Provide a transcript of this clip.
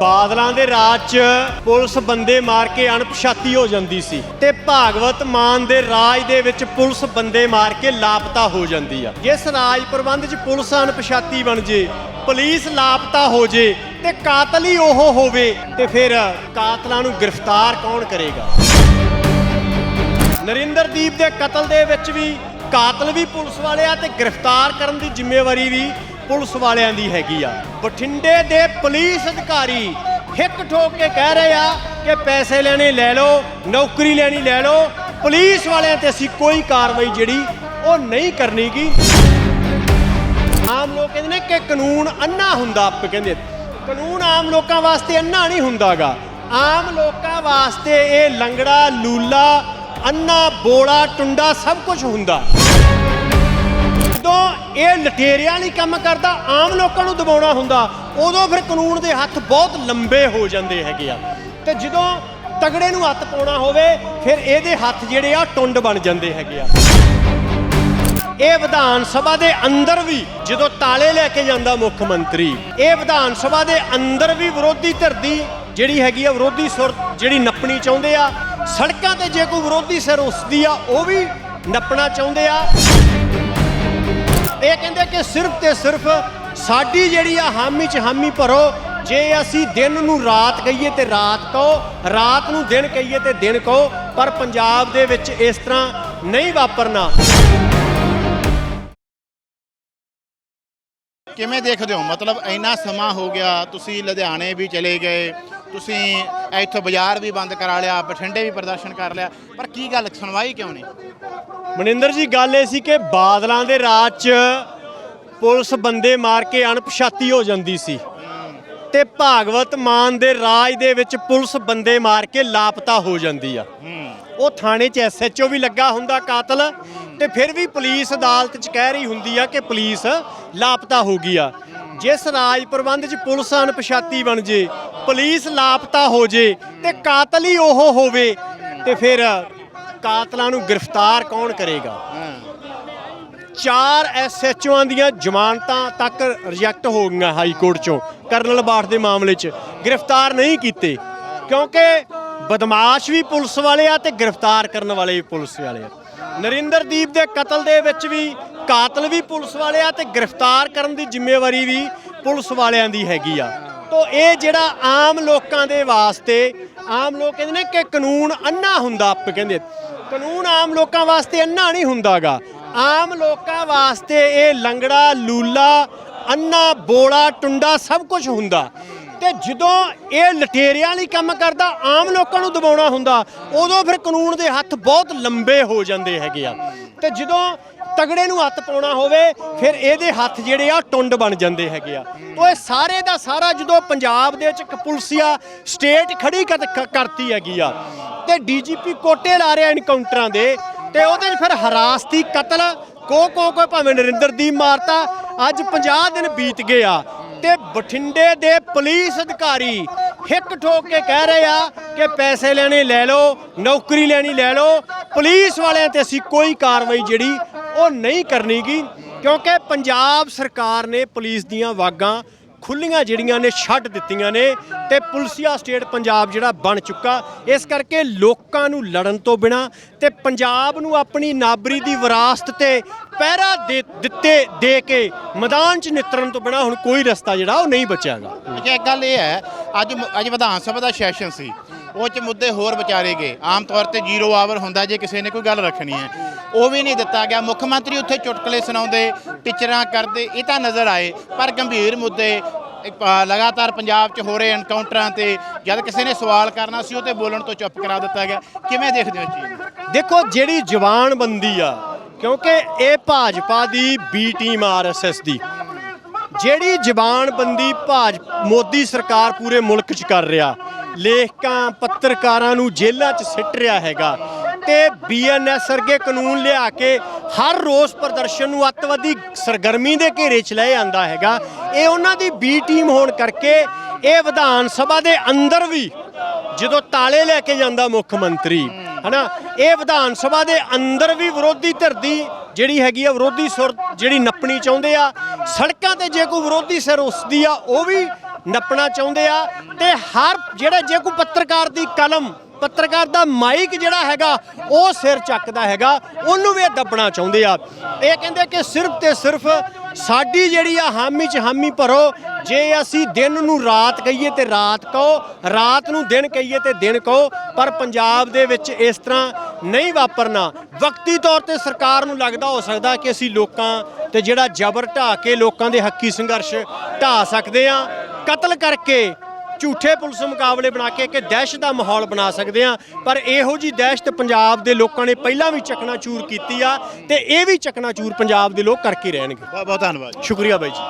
ਬਾਦਲਾਂ ਦੇ ਰਾਜ 'ਚ ਪੁਲਿਸ ਬੰਦੇ ਮਾਰ ਕੇ ਅਣਪਛਾਤੀ ਹੋ ਜਾਂਦੀ ਸੀ ਤੇ ਭਾਗਵਤ ਮਾਨ ਦੇ ਰਾਜ ਦੇ ਵਿੱਚ ਪੁਲਿਸ ਬੰਦੇ ਮਾਰ ਕੇ ਲਾਪਤਾ ਹੋ ਜਾਂਦੀ ਆ। ਜਿਸ ਰਾਜ ਪ੍ਰਬੰਧ 'ਚ ਪੁਲਿਸ ਅਣਪਛਾਤੀ ਬਣ ਜੇ, ਪੁਲਿਸ ਲਾਪਤਾ ਹੋ ਜੇ ਤੇ ਕਾਤਲ ਹੀ ਉਹ ਹੋਵੇ ਤੇ ਫਿਰ ਕਾਤਲਾਂ ਨੂੰ ਗ੍ਰਿਫਤਾਰ ਕੌਣ ਕਰੇਗਾ? ਨਰਿੰਦਰਦੀਪ ਦੇ ਕਤਲ ਦੇ ਵਿੱਚ ਵੀ ਕਾਤਲ ਵੀ ਪੁਲਿਸ ਵਾਲੇ ਆ ਤੇ ਗ੍ਰਿਫਤਾਰ ਕਰਨ ਦੀ ਜ਼ਿੰਮੇਵਾਰੀ ਵੀ ਪੁਲਿਸ ਵਾਲਿਆਂ ਦੀ ਹੈਗੀ ਆ। ਬਠਿੰਡੇ ਦੇ ਪੁਲਿਸ ਅਧਿਕਾਰੀ ਹਿੱਕ ਠੋਕ ਕੇ ਕਹਿ ਰਹੇ ਆ ਕਿ ਪੈਸੇ ਲੈਣੇ ਲੈ ਲਓ, ਨੌਕਰੀ ਲੈਣੀ ਲੈ ਲਓ। ਪੁਲਿਸ ਵਾਲਿਆਂ ਤੇ ਅਸੀਂ ਕੋਈ ਕਾਰਵਾਈ ਜਿਹੜੀ ਉਹ ਨਹੀਂ ਕਰਨੀਗੀ। ਆਮ ਲੋਕ ਕਹਿੰਦੇ ਨੇ ਕਿ ਕਾਨੂੰਨ ਅੰਨਾ ਹੁੰਦਾ ਆਪ, ਕਹਿੰਦੇ। ਕਾਨੂੰਨ ਆਮ ਲੋਕਾਂ ਵਾਸਤੇ ਅੰਨਾ ਨਹੀਂ ਹੁੰਦਾਗਾ। ਆਮ ਲੋਕਾਂ ਵਾਸਤੇ ਇਹ ਲੰਗੜਾ, ਲੂਲਾ ਅੰਨਾ ਬੋੜਾ, ਟੁੰਡਾ ਸਭ ਕੁਝ ਹੁੰਦਾ। ਇਹ ਲਟੇਰਿਆਂ ਲਈ ਕੰਮ ਕਰਦਾ, ਆਮ ਲੋਕਾਂ ਨੂੰ ਦਬਾਉਣਾ ਹੁੰਦਾ। ਉਦੋਂ ਫਿਰ ਕਾਨੂੰਨ ਦੇ ਹੱਥ ਬਹੁਤ ਲੰਬੇ ਹੋ ਜਾਂਦੇ ਹੈਗੇ ਆ। ਤੇ ਜਦੋਂ ਤਗੜੇ ਨੂੰ ਹੱਥ ਪਾਉਣਾ ਹੋਵੇ, ਫਿਰ ਇਹਦੇ ਹੱਥ ਜਿਹੜੇ ਆ, ਟੁੰਡ ਬਣ ਜਾਂਦੇ ਹੈਗੇ ਆ। ਇਹ ਵਿਧਾਨ ਸਭਾ ਦੇ ਅੰਦਰ ਵੀ ਜਦੋਂ ਤਾਲੇ ਲੈ ਕੇ ਜਾਂਦਾ ਮੁੱਖ ਮੰਤਰੀ, ਇਹ ਵਿਧਾਨ ਸਭਾ ਦੇ ਅੰਦਰ ਵੀ ਵਿਰੋਧੀ ਧਿਰ ਦੀ ਜਿਹੜੀ ਹੈਗੀ ਆ, ਵਿਰੋਧੀ ਸੁਰ ਜਿਹੜੀ ਨੱਪਣੀ ਚਾਹੁੰਦੇ ਆ, ਸੜਕਾਂ ਤੇ ਜੇ ਕੋਈ ਵਿਰੋਧੀ ਸਿਰ ਉਸਦੀ ਆ, ਉਹ ਵੀ ਨੱਪਣਾ ਚਾਹੁੰਦੇ ਆ। ਇਹ ਕਹਿੰਦੇ ਕਿ ਸਿਰਫ ਤੇ ਸਿਰਫ ਸਾਡੀ ਜਿਹੜੀ ਆ ਹਾਮੀ ਚ ਹਾਮੀ ਭਰੋ, ਜੇ ਅਸੀਂ ਦਿਨ ਨੂੰ ਰਾਤ ਕਹੀਏ ਤੇ ਰਾਤ ਕਹੋ, ਰਾਤ ਨੂੰ ਦਿਨ ਕਹੀਏ ਤੇ ਦਿਨ ਕਹੋ, ਪਰ ਪੰਜਾਬ ਦੇ ਵਿੱਚ ਇਸ ਤਰ੍ਹਾਂ ਨਹੀਂ ਵਾਪਰਨਾ। ਕਿਵੇਂ ਦੇਖਦੇ ਹੋ? ਮਤਲਬ ਇੰਨਾ ਸਮਾਂ ਹੋ ਗਿਆ, ਤੁਸੀਂ ਲੁਧਿਆਣੇ ਵੀ ਚਲੇ ਗਏ ਤੁਸੀਂ ਇੱਥੋਂ ਬਾਜ਼ਾਰ ਵੀ ਬੰਦ ਕਰਾ ਲਿਆ, ਬਠਿੰਡੇ ਵੀ ਪ੍ਰਦਰਸ਼ਨ ਕਰ ਲਿਆ, ਪਰ ਕੀ ਗੱਲ, ਸੁਣਵਾਈ ਕਿਉਂ ਨਹੀਂ? ਮਨਿੰਦਰ ਜੀ, ਗੱਲ ਇਹ ਸੀ ਕਿ ਬਾਦਲਾਂ ਦੇ ਰਾਜ 'ਚ ਪੁਲਿਸ ਬੰਦੇ ਮਾਰ ਕੇ ਅਣਪਛਾਤੀ ਹੋ ਜਾਂਦੀ ਸੀ ਤੇ ਭਾਗਵਤ ਮਾਨ ਦੇ ਰਾਜ ਦੇ ਵਿੱਚ ਪੁਲਿਸ ਬੰਦੇ ਮਾਰ ਕੇ ਲਾਪਤਾ ਹੋ ਜਾਂਦੀ ਆ। ਉਹ ਥਾਣੇ 'ਚ ਐਸਐਚਓ ਵੀ ਲੱਗਾ ਹੁੰਦਾ ਕਾਤਲ ਤੇ ਫਿਰ ਵੀ ਪੁਲਿਸ ਅਦਾਲਤ 'ਚ ਕਹਿ ਰਹੀ ਹੁੰਦੀ ਆ ਕਿ ਪੁਲਿਸ ਲਾਪਤਾ ਹੋ ਗਈ ਆ। ਜਿਸ ਰਾਜ ਪ੍ਰਬੰਧ 'ਚ ਪੁਲਿਸ ਅਣਪਛਾਤੀ ਬਣ ਜੇ, ਪੁਲਿਸ ਲਾਪਤਾ ਹੋ ਜੇ ਤੇ ਕਾਤਲ ਹੀ ਉਹ ਹੋਵੇ ਤੇ ਫਿਰ ਕਾਤਲਾਂ ਨੂੰ ਗ੍ਰਿਫਤਾਰ ਕੌਣ ਕਰੇਗਾ? ਚਾਰ ਐਸਐਚਓਆਂ ਦੀਆਂ ਜ਼ਮਾਨਤਾਂ ਤੱਕ ਰਿਜੈਕਟ ਹੋ ਗਈਆਂ ਹਾਈ ਕੋਰਟ ਚੋਂ, ਕਰਨਲ ਬਾਠ ਦੇ ਮਾਮਲੇ 'ਚ। ਗ੍ਰਿਫਤਾਰ ਨਹੀਂ ਕੀਤੇ, ਕਿਉਂਕਿ ਬਦਮਾਸ਼ ਵੀ ਪੁਲਿਸ ਵਾਲੇ ਆ ਤੇ ਗ੍ਰਿਫਤਾਰ ਕਰਨ ਵਾਲੇ ਵੀ ਪੁਲਿਸ ਵਾਲੇ ਆ। ਨਰਿੰਦਰਦੀਪ ਦੇ ਕਤਲ ਦੇ ਵਿੱਚ ਵੀ ਕਾਤਲ ਵੀ ਪੁਲਿਸ ਵਾਲੇ ਆ ਤੇ ਗ੍ਰਿਫਤਾਰ ਕਰਨ ਦੀ ਜ਼ਿੰਮੇਵਾਰੀ ਵੀ ਪੁਲਿਸ ਵਾਲਿਆਂ ਦੀ ਹੈਗੀ ਆ। ਤੋ ਇਹ ਜਿਹੜਾ ਆਮ ਲੋਕਾਂ ਦੇ ਵਾਸਤੇ, ਆਮ ਲੋਕ ਕਹਿੰਦੇ ਨੇ ਕਿ ਕਾਨੂੰਨ ਅੰਨਾ ਹੁੰਦਾ ਆਪ ਕਹਿੰਦੇ। ਕਾਨੂੰਨ ਆਮ ਲੋਕਾਂ ਵਾਸਤੇ ਅੰਨਾ ਨਹੀਂ ਹੁੰਦਾਗਾ। ਆਮ ਲੋਕਾਂ ਵਾਸਤੇ ਇਹ ਲੰਗੜਾ, ਲੂਲਾ ਅੰਨਾ ਬੋਲਾ, ਟੁੰਡਾ ਸਭ ਕੁਝ ਹੁੰਦਾ। ਤੇ ਜਦੋਂ ਇਹ ਲਟੇਰਿਆਂ ਲਈ ਕੰਮ ਕਰਦਾ, ਆਮ ਲੋਕਾਂ ਨੂੰ ਦਬਾਉਣਾ ਹੁੰਦਾ, ਉਦੋਂ ਫਿਰ ਕਾਨੂੰਨ ਦੇ ਹੱਥ ਬਹੁਤ ਲੰਬੇ ਹੋ ਜਾਂਦੇ ਹੈਗੇ ਆ। ਤੇ ਜਦੋਂ ਤਗੜੇ ਨੂੰ ਹੱਥ ਪਾਉਣਾ ਹੋਵੇ, ਫਿਰ ਇਹਦੇ ਹੱਥ ਜਿਹੜੇ ਆ ਟੁੰਡ ਬਣ ਜਾਂਦੇ ਹੈਗੇ ਆ। ਉਹ ਇਹ ਸਾਰੇ ਦਾ ਸਾਰਾ ਜਦੋਂ ਪੰਜਾਬ ਦੇ ਵਿੱਚ ਇੱਕ ਪੁਲਸੀਆ ਸਟੇਟ ਖੜੀ ਕਰਤੀ ਹੈਗੀ ਆ, ਤੇ ਡੀਜੀਪੀ ਕੋਟੇ ਲਾ ਰਿਹਾ ਇਨਕਾਊਂਟਰਾਂ ਦੇ, ਤੇ ਉਹਦੇ 'ਚ ਫਿਰ ਹਰਾਸਤੀ ਕਤਲ, ਕੋ ਕੋ ਕੋ ਭਾਵੇਂ ਨਰਿੰਦਰਦੀਪ ਮਾਰਤਾ, ਅੱਜ 50 ਦਿਨ ਬੀਤ ਗਏ ਆ। ਤੇ ਬਠਿੰਡੇ ਦੇ ਪੁਲਿਸ ਅਧਿਕਾਰੀ ਹਿੱਕ ਠੋਕ ਕੇ ਕਹਿ ਰਹੇ ਆ ਕਿ ਪੈਸੇ ਲੈਣੇ ਲੈ ਲਓ, ਨੌਕਰੀ ਲੈਣੀ ਲੈ ਲਓ। ਪੁਲਿਸ ਵਾਲਿਆਂ ਤੇ ਅਸੀਂ ਕੋਈ ਕਾਰਵਾਈ ਜਿਹੜੀ ਉਹ ਨਹੀਂ ਕਰਨੀਗੀ ਕਿਉਂਕਿ ਪੰਜਾਬ ਸਰਕਾਰ ਨੇ ਪੁਲਿਸ ਦੀਆਂ ਵਾਗਾਂ ਖੁੱਲੀਆਂ ਜਿਹੜੀਆਂ ਨੇ, ਛੱਡ ਦਿੱਤੀਆਂ ਨੇ ਤੇ ਪੁਲਸੀਆ ਸਟੇਟ ਪੰਜਾਬ ਜਿਹੜਾ ਬਣ ਚੁੱਕਾ। ਇਸ ਕਰਕੇ ਲੋਕਾਂ ਨੂੰ ਲੜਨ ਤੋਂ ਬਿਨਾ ਤੇ ਪੰਜਾਬ ਨੂੰ ਆਪਣੀ ਨਾਬਰੀ ਦੀ ਵਿਰਾਸਤ ਤੇ ਪਹਿਰਾ ਦੇ ਦਿੱਤੇ, ਦੇ ਕੇ ਮੈਦਾਨ 'ਚ ਨਿਤਰਨ ਤੋਂ ਬਿਨਾ ਹੁਣ ਕੋਈ ਰਸਤਾ ਜਿਹੜਾ ਉਹ ਨਹੀਂ ਬਚਿਆਗਾ ਅੱਛਾ, ਇੱਕ ਗੱਲ ਇਹ ਹੈ ਅੱਜ ਅੱਜ ਵਿਧਾਨ ਸਭਾ ਦਾ ਸੈਸ਼ਨ ਸੀ। ਉਹ ਚ ਮੁੱਦੇ ਹੋਰ ਵਿਚਾਰੇ ਗਏ। ਆਮ ਤੌਰ ਤੇ ਜ਼ੀਰੋ ਆਵਰ ਹੁੰਦਾ ਜੇ ਕਿਸੇ ਨੇ ਕੋਈ ਗੱਲ ਰੱਖਣੀ ਹੈ। ਉਹ ਵੀ ਨਹੀਂ ਦਿੱਤਾ ਗਿਆ। ਮੁੱਖ ਮੰਤਰੀ ਉੱਥੇ ਚੁਟਕਲੇ ਸੁਣਾਉਂਦੇ, ਟੀਚਰਾਂ ਕਰਦੇ, ਇਹ ਤਾਂ ਨਜ਼ਰ ਆਏ। ਪਰ ਗੰਭੀਰ ਮੁੱਦੇ ਲਗਾਤਾਰ ਪੰਜਾਬ 'ਚ ਹੋ ਰਹੇ ਐਨਕਾਊਂਟਰਾਂ ਤੇ ਜਦ ਕਿਸੇ ਨੇ ਸਵਾਲ ਕਰਨਾ ਸੀ, ਉਹ ਤੇ ਬੋਲਣ ਤੋਂ ਚੁੱਪ ਕਰਾ ਦਿੱਤਾ ਗਿਆ। ਕਿਵੇਂ ਦੇਖਦੇ ਹੋ ਇਸ ਚੀਜ਼ ਦੇਖੋ, ਜਿਹੜੀ ਜਵਾਨਬੰਦੀ ਆ, ਕਿਉਂਕਿ ਇਹ ਭਾਜਪਾ ਦੀ ਬੀ ਟੀਮ ਆਰਐਸਐਸ ਦੀ ਜਿਹੜੀ ਜ਼ਬਾਨਬੰਦੀ ਭਾਜ, ਮੋਦੀ ਸਰਕਾਰ ਪੂਰੇ ਮੁਲਕ 'ਚ ਕਰ ਰਿਹਾ, ਲੇਖਕਾਂ, ਪੱਤਰਕਾਰਾਂ ਨੂੰ ਜੇਲ੍ਹਾਂ 'ਚ ਸਿੱਟ ਰਿਹਾ ਹੈਗਾ ਤੇ ਬੀਐਨਐਸ ਵਰਗੇ ਕਾਨੂੰਨ ਲਿਆ ਕੇ ਹਰ ਰੋਸ ਪ੍ਰਦਰਸ਼ਨ ਨੂੰ ਅੱਤਵਾਦੀ ਸਰਗਰਮੀ ਦੇ ਘੇਰੇ 'ਚ ਲੈ ਆਂਦਾ ਹੈਗਾ। ਇਹ ਉਹਨਾਂ ਦੀ ਬੀ ਟੀਮ ਹੋਣ ਕਰਕੇ ਇਹ ਵਿਧਾਨ ਸਭਾ ਦੇ ਅੰਦਰ ਵੀ ਜਦੋਂ ਤਾਲੇ ਲੈ ਕੇ ਜਾਂਦਾ ਮੁੱਖ ਮੰਤਰੀ, ਹਨਾ, ਇਹ ਵਿਧਾਨ ਸਭਾ ਦੇ ਅੰਦਰ ਵੀ ਵਿਰੋਧੀ ਧਿਰ ਦੀ ਜਿਹੜੀ ਹੈਗੀ ਆ ਵਿਰੋਧੀ ਸੁਰ ਜਿਹੜੀ ਨੱਪਣੀ ਚਾਹੁੰਦੇ ਆ, ਸੜਕਾਂ ਤੇ ਜੇ ਕੋਈ ਵਿਰੋਧੀ ਸਿਰ ਉਸਦੀ ਆ, ਉਹ ਵੀ ਨੱਪਣਾ ਚਾਹੁੰਦੇ ਆ ਤੇ ਹਰ ਜਿਹੜਾ ਜੇ ਕੋਈ ਪੱਤਰਕਾਰ ਦੀ ਕਲਮ, ਪੱਤਰਕਾਰ ਦਾ ਮਾਈਕ ਜਿਹੜਾ ਹੈਗਾ, ਉਹ ਸਿਰ ਚੱਕਦਾ ਹੈਗਾ, ਉਹਨੂੰ ਵੀ ਇਹ ਦੱਬਣਾ ਚਾਹੁੰਦੇ ਆ। ਇਹ ਕਹਿੰਦੇ ਕਿ ਸਿਰਫ ਤੇ ਸਿਰਫ ਸਾਡੀ ਜਿਹੜੀ ਆ ਹਾਮੀ ਚ ਹਾਮੀ ਭਰੋ, ਜੇ ਅਸੀਂ ਦਿਨ ਨੂੰ ਰਾਤ ਕਹੀਏ ਤੇ ਰਾਤ ਕਹੋ, ਰਾਤ ਨੂੰ ਦਿਨ ਕਹੀਏ ਤੇ ਦਿਨ ਕਹੋ, ਪਰ ਪੰਜਾਬ ਦੇ ਵਿੱਚ ਇਸ ਤਰ੍ਹਾਂ ਨਹੀਂ ਵਾਪਰਨਾ। ਵਕਤੀ ਤੌਰ ਤੇ ਸਰਕਾਰ ਨੂੰ ਲੱਗਦਾ ਹੋ ਸਕਦਾ ਕਿ ਅਸੀਂ ਲੋਕਾਂ ਤੇ ਜਿਹੜਾ ਜ਼ਬਰ ਢਾ ਕੇ ਲੋਕਾਂ ਦੇ ਹੱਕੀ ਸੰਘਰਸ਼ ਢਾ ਸਕਦੇ ਆ ਕਤਲ ਕਰਕੇ ਝੂਠੇ ਪੁਲਿਸ ਮੁਕਾਬਲੇ ਬਣਾ ਕੇ ਕਿ ਦਹਿਸ਼ਤ ਦਾ ਮਾਹੌਲ ਬਣਾ ਸਕਦੇ ਆ ਪਰ ਇਹੋ ਜੀ ਦਹਿਸ਼ਤ ਪੰਜਾਬ ਦੇ ਲੋਕਾਂ ਨੇ ਪਹਿਲਾਂ ਵੀ ਚਕਨਾਚੂਰ ਕੀਤੀ ਆ ਤੇ ਇਹ ਵੀ ਚਕਨਾਚੂਰ ਪੰਜਾਬ ਦੇ ਲੋਕ ਕਰਕੇ ਰਹਿਣਗੇ। ਬਹੁਤ ਬਹੁਤ ਧੰਨਵਾਦ ਸ਼ੁਕਰੀਆ ਬਾਈ ਜੀ।